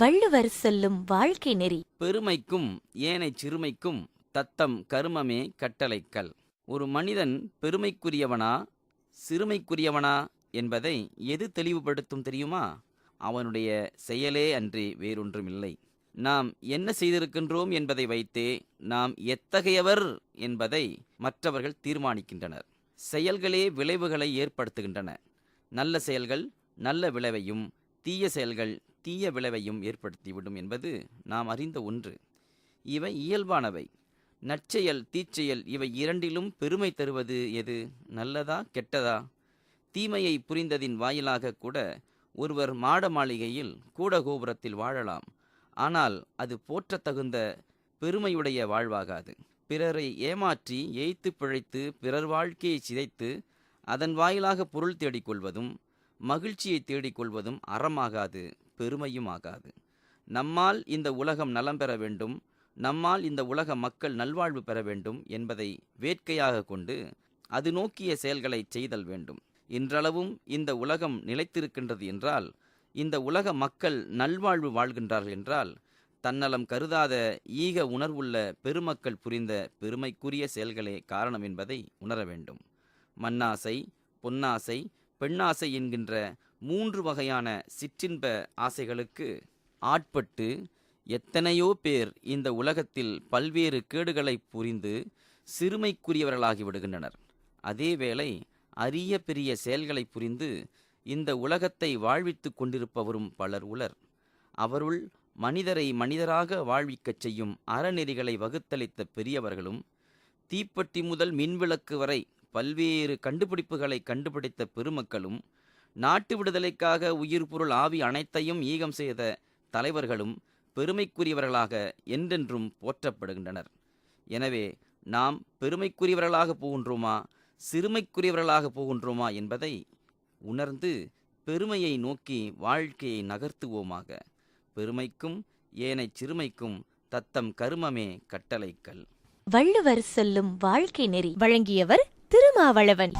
வள்ளுவர் சொல்லும் வாழ்க்கை நெறி. பெருமைக்கும் ஏனை சிறுமைக்கும் தத்தம் கருமமே கட்டளைக்கல். ஒரு மனிதன் பெருமைக்குரியவனா சிறுமைக்குரியவனா என்பதை எது தெளிவுபடுத்தும் தெரியுமா? அவனுடைய செயலே அன்றி வேறொன்றுமில்லை. நாம் என்ன செய்திருக்கின்றோம் என்பதை வைத்தே நாம் எத்தகையவர் என்பதை மற்றவர்கள் தீர்மானிக்கின்றனர். செயல்களே விளைவுகளை ஏற்படுத்துகின்றன. நல்ல செயல்கள் நல்ல விளைவையும் தீய செயல்கள் தீய விளைவையும் ஏற்படுத்திவிடும் என்பது நாம் அறிந்த ஒன்று. இவை இயல்பானவை. நற்செயல் தீச்செயல் இவை இரண்டிலும் பெருமை தருவது எது? நல்லதா கெட்டதா? தீமையை புரிந்ததின் வாயிலாக கூட ஒருவர் மாட மாளிகையில் கூட கோபுரத்தில் வாழலாம். ஆனால் அது போற்றத்தகுந்த பெருமையுடைய வாழ்வாகாது. பிறரை ஏமாற்றி ஏய்த்து பிழைத்து பிறர் வாழ்க்கையை சிதைத்து அதன் வாயிலாக பொருள் தேடிக்கொள்வதும் மகிழ்ச்சியை தேடிக்கொள்வதும் அறமாகாது. பெருமையும் ஆகாது. நம்மால் இந்த உலகம் நலம் பெற வேண்டும் நம்மால் இந்த உலக மக்கள் நல்வாழ்வு பெற வேண்டும் என்பதை வேட்கையாக கொண்டு அது நோக்கிய செயல்களை செய்தல் வேண்டும். இன்றளவும் இந்த உலகம் நிலைத்திருக்கின்றது என்றால் இந்த உலக மக்கள் நல்வாழ்வு வாழ்கின்றார்கள் என்றால் தன்னலம் கருதாத ஈக உணர்வுள்ள பெருமக்கள் புரிந்த பெருமைக்குரிய செயல்களே காரணம் என்பதை உணர வேண்டும். மண்ணாசை பொன்னாசை பெண்ணாசை என்கின்ற மூன்று வகையான சிற்றின்ப ஆசைகளுக்கு ஆட்பட்டு எத்தனையோ பேர் இந்த உலகத்தில் பல்வேறு கேடுகளை புரிந்து சிறுமைக்குரியவர்களாகி விடுகின்றனர். அதேவேளை அரிய பெரிய செயல்களை புரிந்து இந்த உலகத்தை வாழ்வித்துக் கொண்டிருப்பவரும் பலர் உலர். அவருள் மனிதரை மனிதராக வாழ்விக்கச் செய்யும் அறநெறிகளை வகுத்தளித்த பெரியவர்களும் தீப்பெட்டி முதல் மின்விளக்கு வரை பல்வேறு கண்டுபிடிப்புகளை கண்டுபிடித்த பெருமக்களும் நாட்டு விடுதலைக்காக உயிர் பொருள் ஆவி அனைத்தையும் ஈகம் செய்த தலைவர்களும் பெருமைக்குரியவர்களாக என்றென்றும் போற்றப்படுகின்றனர். எனவே நாம் பெருமைக்குரியவர்களாக போகின்றோமா சிறுமைக்குரியவர்களாக போகின்றோமா என்பதை உணர்ந்து பெருமையை நோக்கி வாழ்க்கையை நகர்த்துவோமாக. பெருமைக்கும் ஏனைச் சிறுமைக்கும் தத்தம் கருமமே கட்டளைக்கல் வள்ளுவர் சொல்லும் வாழ்க்கை நெறி. வழங்கியவர் திருமாவளவன்.